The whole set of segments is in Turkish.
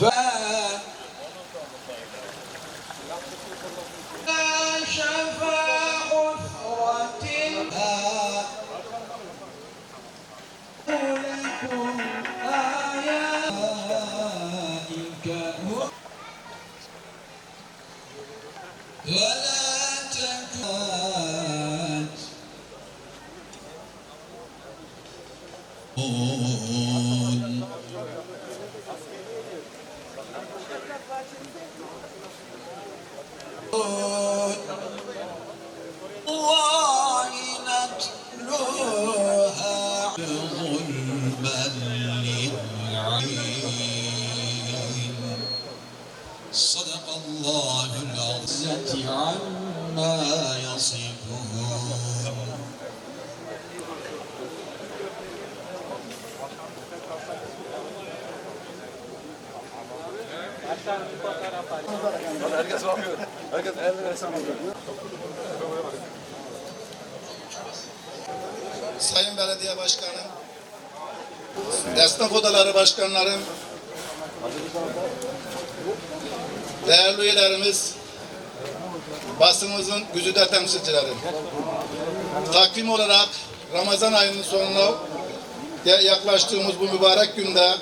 Ve Oh. صدق الله العظيم عما يصفون Herkes bakıyor. Herkes eline resim alıyor. Sayın Belediye Başkanım, Esnaf Odaları Başkanlarım, değerli üyelerimiz, basınımızın güzide temsilcileri. Takvim olarak Ramazan ayının sonuna ya- yaklaştığımız bu mübarek günde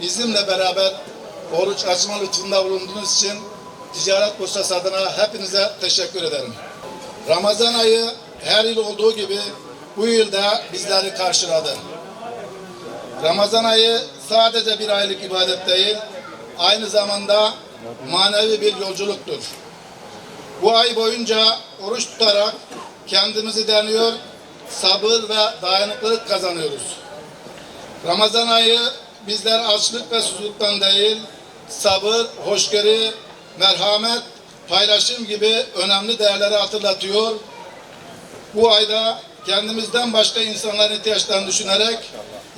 bizimle beraber oruç açma lütfunda bulunduğunuz için Ticaret Borsası adına hepinize teşekkür ederim. Ramazan ayı her yıl olduğu gibi bu yılda bizleri karşıladı. Ramazan ayı sadece bir aylık ibadet değil, aynı zamanda manevi bir yolculuktur. Bu ay boyunca oruç tutarak kendimizi deniyor, sabır ve dayanıklılık kazanıyoruz. Ramazan ayı bizler açlık ve susuzluktan değil, sabır, hoşgörü, merhamet, paylaşım gibi önemli değerleri hatırlatıyor. Bu ayda kendimizden başka insanların ihtiyaçlarını düşünerek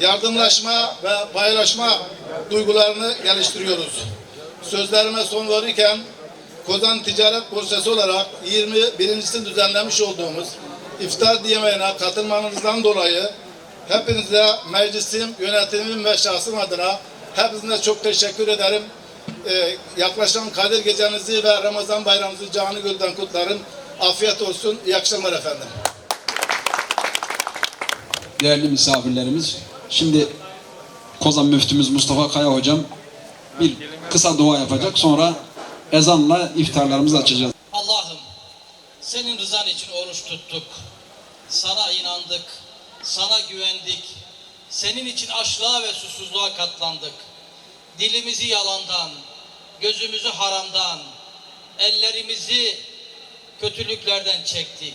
yardımlaşma ve paylaşma duygularını geliştiriyoruz. Sözlerime son verirken Kozan Ticaret Borsası olarak 21.sini düzenlemiş olduğumuz iftar yemeğine katılmanızdan dolayı hepinize meclisim, yönetimim ve şahsım adına hepinize çok teşekkür ederim. Ee, yaklaşan Kadir Gecenizi ve Ramazan bayramınızı canı gölden kutlarım. Afiyet olsun. İyi akşamlar efendim. değerli misafirlerimiz. Şimdi Kozan Müftümüz Mustafa Kaya Hocam bir kısa dua yapacak. Sonra ezanla iftarlarımızı açacağız. Allah'ım senin rızan için oruç tuttuk. Sana inandık. Sana güvendik. Senin için açlığa ve susuzluğa katlandık. Dilimizi yalandan, gözümüzü haramdan, ellerimizi kötülüklerden çektik.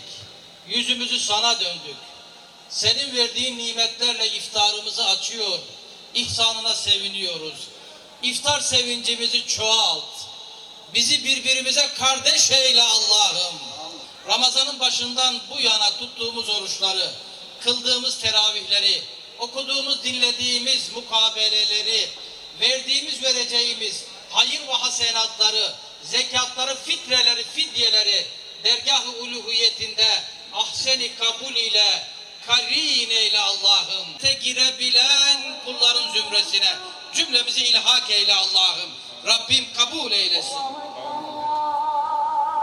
Yüzümüzü sana döndük. Senin verdiğin nimetlerle iftarımızı açıyor. İhsanına seviniyoruz. İftar sevincimizi çoğalt. Bizi birbirimize kardeş eyle Allah'ım. Ramazanın başından bu yana tuttuğumuz oruçları, kıldığımız teravihleri, okuduğumuz, dinlediğimiz mukabeleleri, verdiğimiz, vereceğimiz hayır ve hasenatları, zekatları, fitreleri, fidyeleri dergah-ı uluhiyetinde ahseni kabul ile karin eyle Allah'ım. Te girebilen zümresine cümlemizi ilhak eyle Allah'ım. Rabbim kabul eylesin.